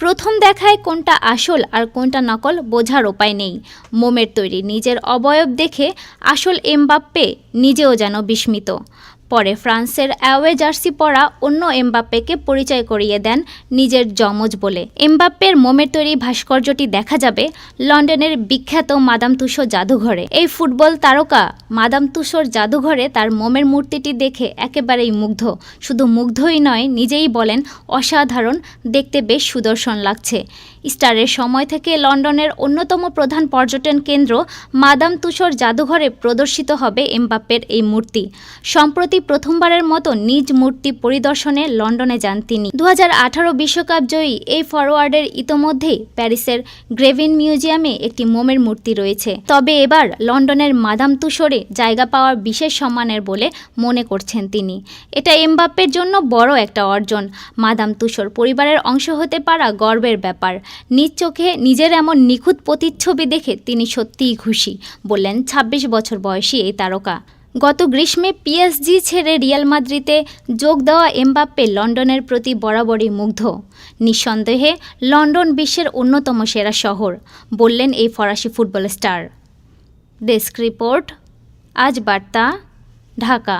প্রথম দেখায় কোনটা আসল আর কোনটা নকল বোঝার উপায় নেই। মোমের তৈরি নিজের অবয়ব দেখে আসল এমবাপ্পে নিজেও যেন বিস্মিত। পরে ফ্রান্সের অ্যাওয়ে জার্সি পরা অন্য এমবাপ্পেকে পরিচয় করিয়ে দেন নিজের যমজ বলে। এমবাপ্পের মোমের তৈরি ভাস্কর্যটি দেখা যাবে লন্ডনের বিখ্যাত মাদাম তুসো জাদুঘরে। এই ফুটবল তারকা মাদাম তুসোর জাদুঘরে তার মোমের মূর্তিটি দেখে একেবারেই মুগ্ধ। শুধু মুগ্ধই নয়, নিজেই বলেন অসাধারণ, দেখতে বেশ সুদর্শন লাগছে। স্টারের সময় থেকে লন্ডনের অন্যতম প্রধান পর্যটন কেন্দ্র মাদাম তুসোর জাদুঘরে প্রদর্শিত হবে এমবাপ্পের এই মূর্তি। সম্প্রতি প্রথমবারের মতো নিজ মূর্তি পরিদর্শনে লন্ডনে যান তিনি। দু হাজার বিশ্বকাপ জয়ী এই ফরওয়ার্ডের ইতোমধ্যেই প্যারিসের গ্রেভিন মিউজিয়ামে একটি মোমের মূর্তি রয়েছে। তবে এবার লন্ডনের মাদাম তুসরে জায়গা পাওয়ার বিশেষ সম্মানের বলে মনে করছেন তিনি। এটা এমবাপ্পের জন্য বড় একটা অর্জন। মাদাম তুসর পরিবারের অংশ হতে পারা গর্বের ব্যাপার। নিজ চোখে নিজের এমন নিখুঁত প্রতিচ্ছবি দেখে তিনি সত্যিই খুশি, বললেন ২৬ বছর বয়সী এই তারকা। গত গ্রীষ্মে পিএসজি ছেড়ে রিয়াল মাদ্রিদে যোগ দেওয়া এমবাপ্পে লন্ডনের প্রতি বরাবরই মুগ্ধ। নিঃসন্দেহে লন্ডন বিশ্বের অন্যতম সেরা শহর, বললেন এই ফরাসি ফুটবল স্টার। ডেস্ক রিপোর্ট, আজ বার্তা, ঢাকা।